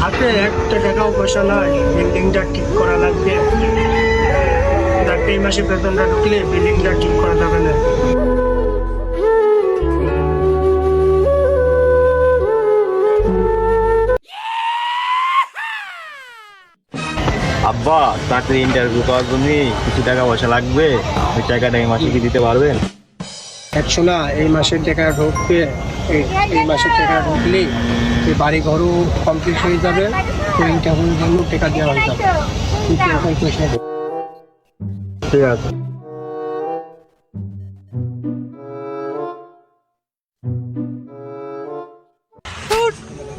হাতে একটা টাকাও পয়সা নয় বিল্ডিংটা ঠিক করা লাগবে। এই মাসে বেতনটা ঢুকলে বিল্ডিংটা ঠিক করা যাবে না। আব্বা চাকরি ইন্টারভিউ করার জন্য কিছু টাকা পয়সা লাগবে। ওই টাকাটা এই মাসে কি দিতে পারবেন? একশো না এই মাসের টাকা ঢুকবে এই এই মাসের টাকা ঢুকলে এই বাড়ি ঘরও কমপ্লিট হয়ে যাবে তো ইন্টারভিউর জন্য টাকা দেওয়া হয়ে যাবে। ঠিক আছে।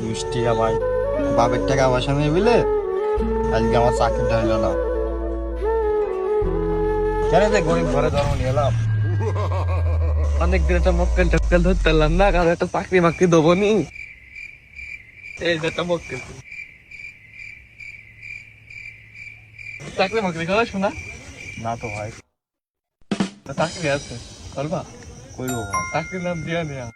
মিষ্টি ভাই বাপের টাকা পয়সা নেই বুঝলে? আজকে আমার চাকরিটা হইল না। কেন যে গরিব ঘরে জন্ম নিয়ে এলাম? অনেক দিন একটা মক্কেল টক্কেল ধরতে পারলাম না একটা চাকরি মাকরি দেবো নি এই যে একটা মক্কেল। চাকরি মাকরি করো শোনা। না তো ভাই। চাকরি আছে করবা? করব ভাই। চাকরির নাম দিয়া নেয়া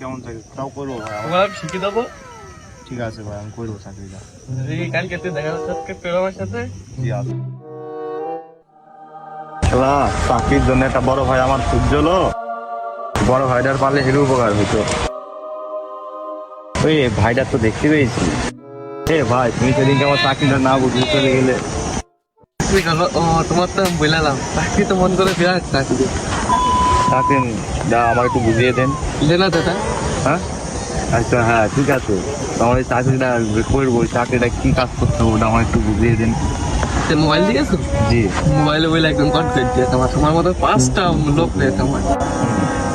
কেমন চাকরি? তাও করব ভাই তোমার শিখিয়ে দেবো? ঠিক আছে ভাই আমি করব চাকরিটা। কালকে দেখা যাচ্ছে আমার সাথে? জি খেলা চাকরির জন্য একটা বড় ভাই আমার খুঁজলো বড় ভাইটার পারলে হেরে উপকার হইতো। ওই ভাইটার তো দেখতে পেয়েছি। এ ভাই তুমি সেদিনকে আমার চাকরিটা না বুঝে চলে গেলে। ও তোমার তো আমি বললাম চাকরি তো মন করে বিরাট চাকরি। চাকরি যা আমার একটু বুঝিয়ে দেন। লেনা দাদা হ্যাঁ? আচ্ছা হ্যাঁ ঠিক আছে। তো আমার এই চাকরিটা করব চাকরিটা কি কাজ করতে হবে ওটা আমার একটু বুঝিয়ে দেন। সে মোবাইল দিয়েছ জি। মোবাইলে বলে একদম কট করে দিয়েছে আমার তোমার মতো পাঁচটা লোক পেয়েছে আমার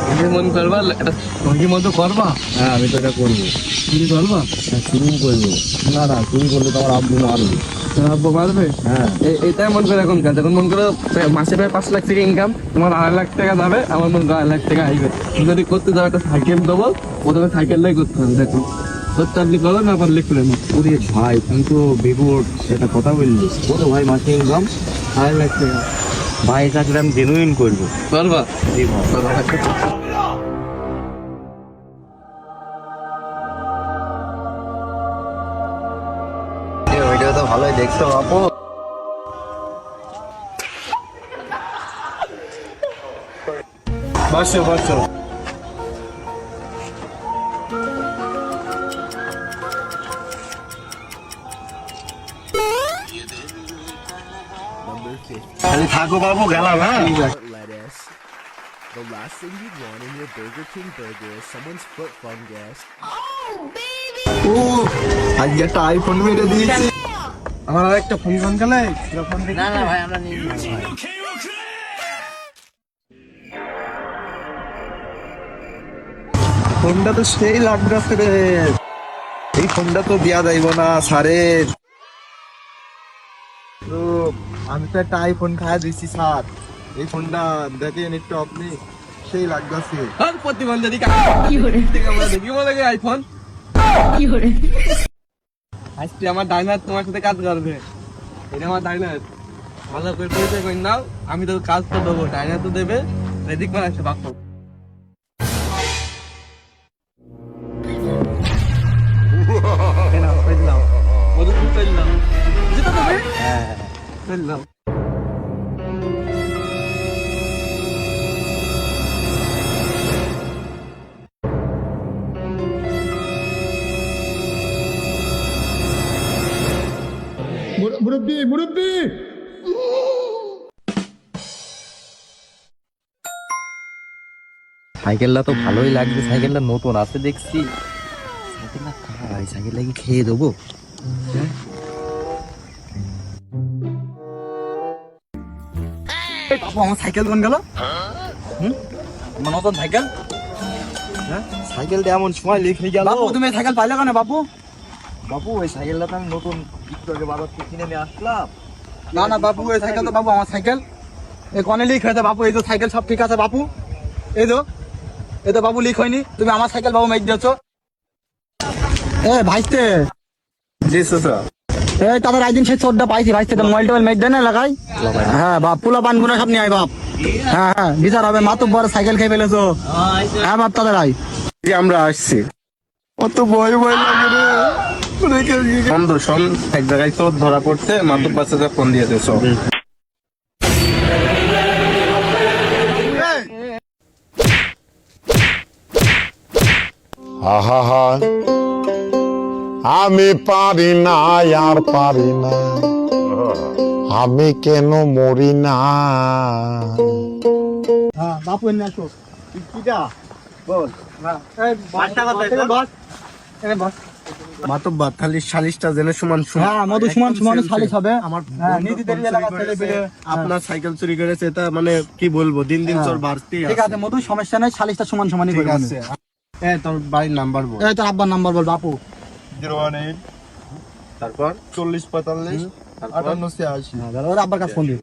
তুমি মন করবা? এটা মতো করবা? হ্যাঁ আমি তো এটা করব। তুমি করবা? হ্যাঁ শুরু করব। না না শুরু করলে তো আমার আব্বু মারবে। আব্বু পারবে হ্যাঁ। এ- এটাই মন করে এখন কাজ। এখন মন করে মাসে প্রায় পাঁচ লাখ টাকা ইনকাম তোমার আড়াই লাখ টাকা যাবে আমার মন আড়াই লাখ টাকা আসবে তুমি যদি করতে যাও একটা সাইকেল দেবো প্রথমে সাইকেলটাই করতে হবে দেখো। করতে আপনি করো না পারলে করে ওরে ভাই তুমি তো বেগুর সেটা কথা বললি। কত ভাই মাসে ইনকাম আড়াই লাখ টাকা। ভাই চাকরি আমি জেনুইন করব। পারবা জি ভাই। করবা। তো ভালোই দেখছ আপু। বসো বসো। থাকো বাবু গেলাম হ্যাঁ lettuce. The last thing you'd want in your Burger King burger is someone's foot fungus. আজকে একটা আইফোন মেরে দিয়েছি। আমার আর একটা ফোন ফোন গেলে? ফোন না না ভাই আমরা নিয়ে নিই। ফোনটা তো সেই লাগতেছে রে। এই ফোনটা তো দেয়া যাইব না সারে তো আমি তো একটা আইফোন খাই দিচ্ছি স্যার। এই ফোনটা দেখেন একটু আপনি সেই লাগতেছে। আর প্রতিবন্ধী দেখি বলে গে আইফোন আজকে আমার ডাইনার তোমার সাথে কাজ করবে। এটা আমার ডাইনার। ভালো করে পরিচয় করে নাও আমি তো কাজ তো দেবো। ডাইনার তো দেবে রেডি করে আসছে বাক্য মুরব্বী মুরব্বী! সাইকেলটা তো ভালোই লাগছে সাইকেলটা নতুন আছে দেখছি। সাইকেলটা খাই সাইকেলটা কি খেয়ে দেবো? বাবু আমার সাইকেল কোন গেল? আমার নতুন সাইকেল? হ্যাঁ? সাইকেলটা এমন সময় লিখে গেল। বাবু তুমি সাইকেল পাইলে কেন বাবু? বাবু ওই সাইকেলটা তো আমি নতুন একটু আগে বাবার থেকে কিনে নিয়ে আসলাম। না না বাবু এই সাইকেল তো বাবু আমার সাইকেল। এই কনে লিক হয়েছে বাবু এই তো সাইকেল সব ঠিক আছে বাবু? এই তো এই তো বাবু লিক হয়নি। তুমি আমার সাইকেল বাবু মেক দিয়েছ। এ ভাইতে জি স্যার এই তাদের একদিন সেই চোরটা পাইছি ভাইতে মোবাইল টোবাইল মেক দেয় না লাগাই? হ্যাঁ বাপ পুলা পান গুনা সব নিয়ে আয় বাপ। হ্যাঁ হ্যাঁ বিচার হবে মাতুব বড় সাইকেল খেয়ে ফেলেছো। হ্যাঁ বাপ তাদের আই আমরা আসছি। অত ভয় ভয় লাগে রে। বন্ধু শোন এক জায়গায় তো ধরা পড়ছে মাতুর বাচ্চাদের ফোন দিয়ে দিয়েছ। আহা আমি পারি না আর পারি না। আমি কেন মরি না? হ্যাঁ বাপু বল। হ্যাঁ বস খালি সালিশটা সমান হ্যাঁ মধু সমান সমান সালিশ হবে। আমার হ্যাঁ চুরি পেলে আপনার সাইকেল চুরি করেছে এটা মানে কি বলব? দিন দিন। তোর বাড়তি ঠিক আছে মধু সমস্যা নাই সালিশটা সমান সমানই আছে। এ তোর বাড়ির নাম্বার বল। এই তোর আব্বার নাম্বার বল বাপু। জিরো ওয়ান এইট তারপর? চল্লিশ পঁয়তাল্লিশ আটান্ন ছিয়াশি। হ্যাঁ, ওর আব্বার কাছে ফোন দিই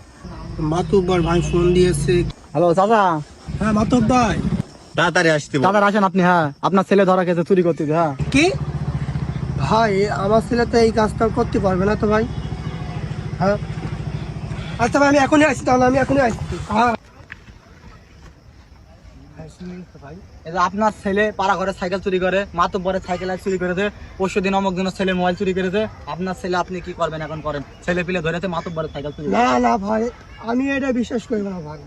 মাতুব্বার ভাই ফোন দিয়েছে। হ্যালো চাচা। হ্যাঁ মাতুব ভাই। তাড়াতাড়ি আসতে। দাদা আসেন আপনি হ্যাঁ। আপনার ছেলে ধরা গেছে চুরি করতে হ্যাঁ। কি? ভাই আমার ছেলে তো এই কাজটা করতে পারবে না তো ভাই। হ্যাঁ। আচ্ছা ভাই আমি এখনই আসছি তাহলে আমি এখনই আসছি। হ্যাঁ। আপনার ছেলে পাড়া ঘরে সাইকেল চুরি করে মাতো পরে সাইকেল চুরি করেছে পরশু দিন অমুক দিন ছেলে মোবাইল চুরি করেছে। আপনার ছেলে আপনি কি করবেন এখন করেন? ছেলে পিলে ধরেছে মাতো পরে সাইকেল চুরি না না ভাই আমি এটা বিশ্বাস করি না ভাই।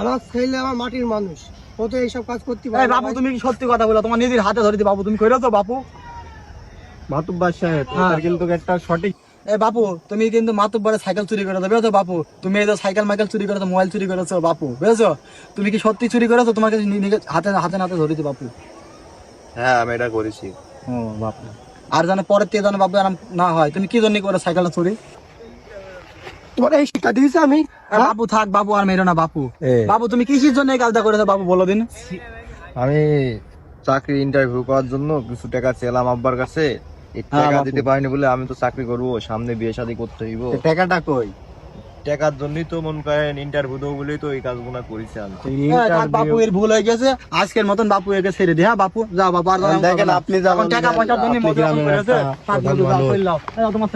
আমার ছেলে আমার মাটির মানুষ। ও তো এইসব কাজ করতে পারে বাবু তুমি কি সত্যি কথা বলো? তোমার নিজের হাতে ধরে বাবু। তুমি কইরেছো বাপু। মাতুব্বার সাহেব হ্যাঁ। কিন্তু একটা সঠিক এই বাপু তুমি কিন্তু মাতুব বলে সাইকেল চুরি করেছ বুঝেছ বাপু? তুমি এই যে সাইকেল মাইকেল চুরি করেছ মোবাইল চুরি করেছ বাপু বুঝেছ? তুমি কি সত্যি চুরি করেছ? তোমাকে নি- হাতে হাতে নাতে ধরেছি বাপু। হ্যাঁ আমি এটা করেছি। ও বাপু। আর জানে পরের থেকে জানে বাপু এরম না হয় তুমি কি জন্য করে সাইকেলটা চুরি? তোমার এই শিক্ষা দিয়েছি আমি এ বাবু থাক বাবু আর মেরো না বাপু। এ। বাবু তুমি কিসের জন্য এই কাজটা করেছ বাবু বলো দিন। আমি চাকরি ইন্টারভিউ করার জন্য কিছু টাকা চেলাম আব্বার কাছে। হ্যাঁ, টাকা দিতে পারিনি বলে আমি তো চাকরি করব সামনে বিয়ে শাদি করতে হইব। টাকাটা কই? টাকার জন্যই তো মন করেন ইন্টারভিউ দেবো বলেই তো এই কাজগুলো করেছি আমি। এ, বাপু এর ভুল হয়ে গেছে আজকের মতন বাপু একে ছেড়ে দে হ্যাঁ বাপু? যা বাপু আর দেখেন, আপনি যা টাকা পয়সার জন্য মজা করেছে যাও, তোমার